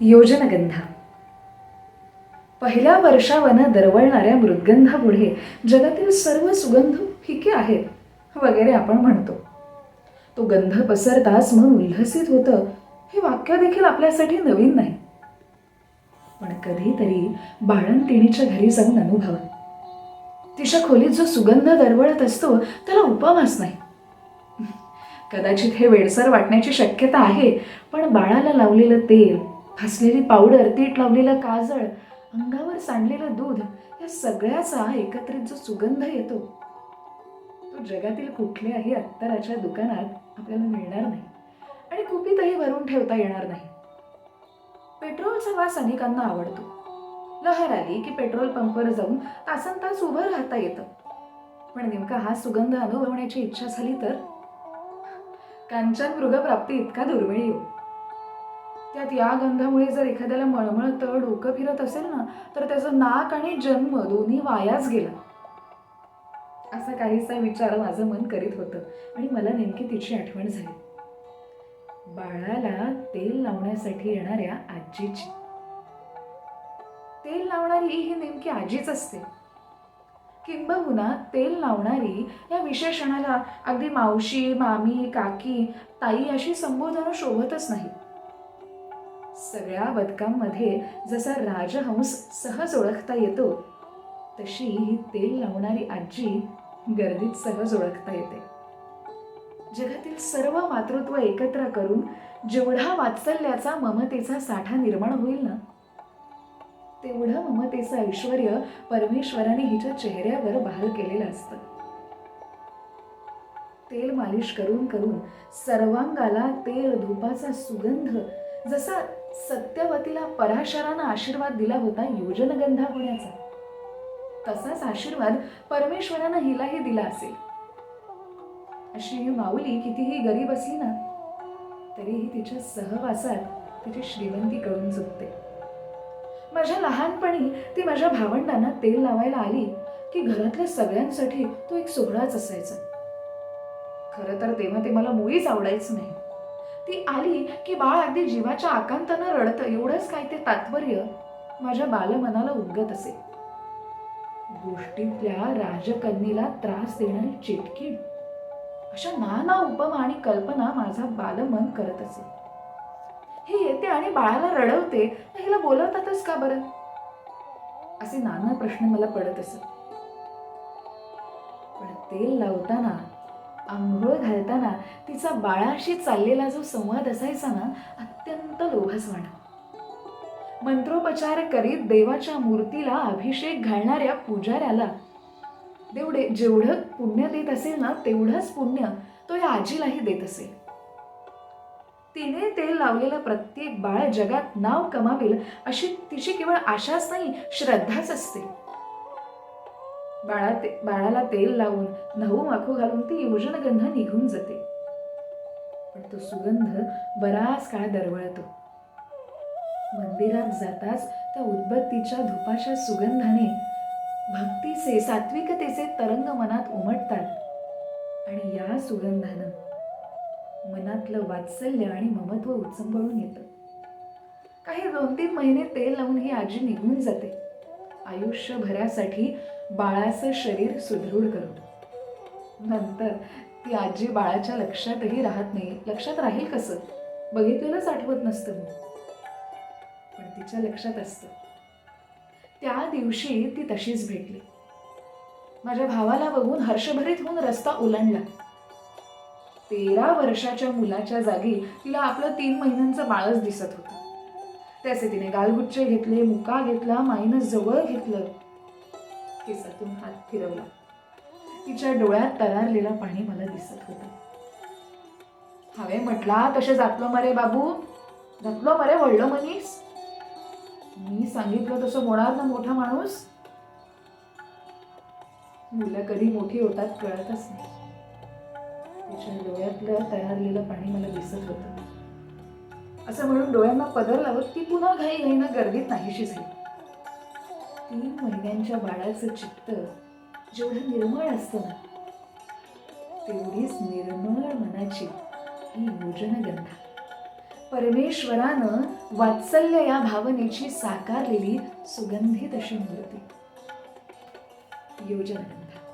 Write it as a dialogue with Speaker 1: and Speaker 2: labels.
Speaker 1: योजनगंधा. पहिल्या वर्षावनं दरवळणाऱ्या मृदगंधापुढे जगातील सर्व सुगंध फिके आहेत वगैरे आपण म्हणतो. तो गंध पसरताच मन उल्हसित होतं हे वाक्य देखील आपल्यासाठी नवीन नाही. पण कधीतरी बाळंतिणीच्या घरी जाऊन अनुभव तिच्या खोलीत जो सुगंध दरवळत असतो त्याला उपवास नाही. कदाचित हे वेडसर वाटण्याची शक्यता आहे पण बाळाला लावलेलं तेल फसलेली पावडर तीट लावलेलं काजळ अंगावर सांडलेलं दूध या सगळ्याचा एकत्रित जो सुगंध येतो तो जगातील कुठल्याही अत्तराच्या दुकानात आपल्याला मिळणार नाही. आणि कुपीतही भरून ठेवता येणार नाही. पेट्रोलचा वास अनेकांना आवडतो. लहर आली की पेट्रोल पंपवर जाऊन तासन तास उभं राहता येतं. पण नेमका हा सुगंध अनुभवण्याची इच्छा झाली तर? कांचन मृगप्राप्ती इतका दुर्मिळ येऊ. त्यात या गंधामुळे जर एखाद्याला मळमळतं डोकं फिरत असेल ना तर त्याचं नाक आणि जन्म दोन्ही वायाच गेला. असा काहीसा विचार माझं मन करीत होतं आणि मला नेमकी तिची आठवण झाली. बाळाला तेल लावण्यासाठी येणाऱ्या आजीची. तेल लावणारी ही नेमकी आजीच असते. किंबहुना तेल लावणारी या विशेषणाला अगदी मावशी मामी काकी ताई अशी संबोधनं शोभतच नाही. सगळ्या बदकांमध्ये जसा राजहंस सहज ओळखता येतो तशी ही तेल लावणारी आजी गर्दीत सहज ओळखता येते. जगातील सर्व मातृत्व एकत्र करून जेवढा वात्सल्याचा ममतेचा साठा निर्माण होईल ना तेवढं ममतेचं ऐश्वर परमेश्वराने हिच्या चेहऱ्यावर बहाल केलेलं असतं. तेल मालिश करून करून सर्वांगाला तेल धुपाचा सुगंध जसा सत्यवतीला पराशरानं आशीर्वाद दिला होता योजनगंधा होण्याचा तसाच आशीर्वाद परमेश्वरानं हिलाही दिला असेल. अशी ही माऊली कितीही गरीब असली ना तरीही तिच्या सहवासात तिची श्रीमंती कळून चुकते माझ्या लहानपणी ती माझ्या भावंडांना तेल लावायला आली की घरातल्या सगळ्यांसाठी तो एक सोहळाच असायचा. खरं तर तेव्हा ते मला मुळीच आवडायचं नाही. ती आली की बाळ अगदी जीवाच्या आकांतानं रडतं. एवढंच काय ते तात्पर्य माझ्या बालमनाला उमगत असे. गोष्टीतल्या राजकन्येला त्रास देणारी चिटकीड अशा नाना उपमा आणि कल्पना माझा बालमन करत असे. हे येते आणि बाळाला रडवते. हिला बोलवतातच का बरं? असे नाना प्रश्न मला पडत असत. पण तेल लावताना आंघोळ घालताना तिचा बाळाशी चाललेला जो संवाद असायचा ना अत्यंत लोभसवाण मंत्रोपचार करीत देवाच्या मूर्तीला अभिषेक घालणाऱ्या पुजाऱ्याला देवडे जेवढं पुण्य देत असेल ना तेवढंच पुण्य तो या आजीलाही देत असेल. तिने तेल लावलेलं प्रत्येक बाळ जगात नाव कमावेल अशी तिची केवळ आशाच नाही श्रद्धाच असते. बाळा ते बाळाला तेल लावून नऊ माखू घालून ती योजनगंध निघून जाते. पण तो सुगंध बराच काळ दरवळतो. मंदिरात जाताच त्या उदबत्तीच्या धुपाच्या सुगंधाने भक्तीचे सात्विकतेचे तरंग मनात उमटतात. आणि या सुगंधानं मनातलं वात्सल्य आणि ममत्व उचंबळून येतं. काही दोन तीन महिने तेल लावून ही आजी निघून जाते. आयुष्यभरासाठी बाळाचं शरीर सुदृढ करून नंतर ती आजी बाळाच्या लक्षातही राहत नाही. लक्षात राहील कसं? बघितलेलंच आठवत नसतं मग. पण तिच्या लक्षात असतं. त्या दिवशी ती तशीच भेटली. माझ्या भावाला बघून हर्षभरीत होऊन रस्ता ओलांडला. तेरा वर्षाच्या मुलाच्या जागी तिला आपलं तीन महिन्यांचं बाळच दिसत होतं. त्याचे तिने गालगुच्चे घेतले मुका घेतला माईनं जवळ घेतलं. केसातून हात फिरवला. तिच्या डोळ्यात तरारलेला पाणी मला दिसत होतं. हवे म्हटला तसे जातलो मरे बाबू. जातलो मरे वळलो मनीस मी सांगितलं तसं होणार ना मोठा माणूस. मुलं कधी मोठी होतात कळतच नाही. तिच्या डोळ्यातलं तयारलेलं पाणी मला दिसत होतं. असं म्हणून डोळ्यांना पदर लावत ती पुन्हा घाई घाईनं गर्दीत नाहीशी झाली. तीन महिन्यांच्या बाळाचं चित्त जेवढं निर्मळ असतं ना तेवढीच निर्मळ मनाची ही योजनगंधा. परमेश्वरानं वात्सल्य या भावनेची साकारलेली सुगंधित अशी मूर्ती. योजनगंधा.